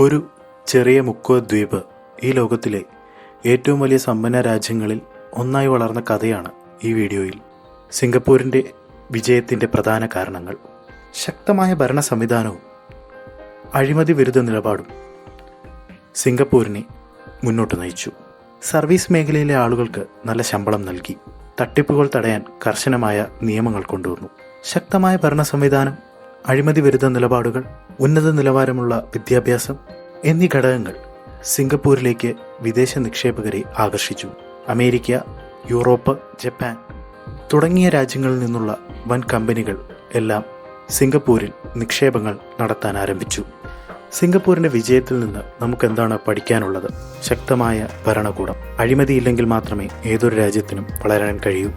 ഒരു ചെറിയ മുക്കോ ദ്വീപ് ഈ ലോകത്തിലെ ഏറ്റവും വലിയ സമ്പന്ന രാജ്യങ്ങളിൽ ഒന്നായി വളർന്ന കഥയാണ് ഈ വീഡിയോയിൽ. സിംഗപ്പൂരിന്റെ വിജയത്തിന്റെ പ്രധാന കാരണങ്ങൾ ശക്തമായ ഭരണ സംവിധാനവും അഴിമതി വിരുദ്ധ നിലപാടും സിംഗപ്പൂരിനെ മുന്നോട്ട് നയിച്ചു. സർവീസ് മേഖലയിലെ ആളുകൾക്ക് നല്ല ശമ്പളം നൽകി തട്ടിപ്പുകൾ തടയാൻ കർശനമായ നിയമങ്ങൾ കൊണ്ടുവന്നു. ശക്തമായ ഭരണ സംവിധാനം അഴിമതി വിരുദ്ധ നിലപാടുകൾ ഉന്നത നിലവാരമുള്ള വിദ്യാഭ്യാസം എന്നീ ഘടകങ്ങൾ സിംഗപ്പൂരിലേക്ക് വിദേശ നിക്ഷേപകരെ ആകർഷിച്ചു. അമേരിക്ക യൂറോപ്പ് ജപ്പാൻ തുടങ്ങിയ രാജ്യങ്ങളിൽ നിന്നുള്ള വൻ കമ്പനികൾ എല്ലാം സിംഗപ്പൂരിൽ നിക്ഷേപങ്ങൾ നടത്താൻ ആരംഭിച്ചു. സിംഗപ്പൂരിന്റെ വിജയത്തിൽ നിന്ന് നമുക്ക് എന്താണ് പഠിക്കാനുള്ളത്? ശക്തമായ ഭരണകൂടം. അഴിമതിയില്ലെങ്കിൽ മാത്രമേ ഏതൊരു രാജ്യത്തിനും വളരാൻ കഴിയൂ.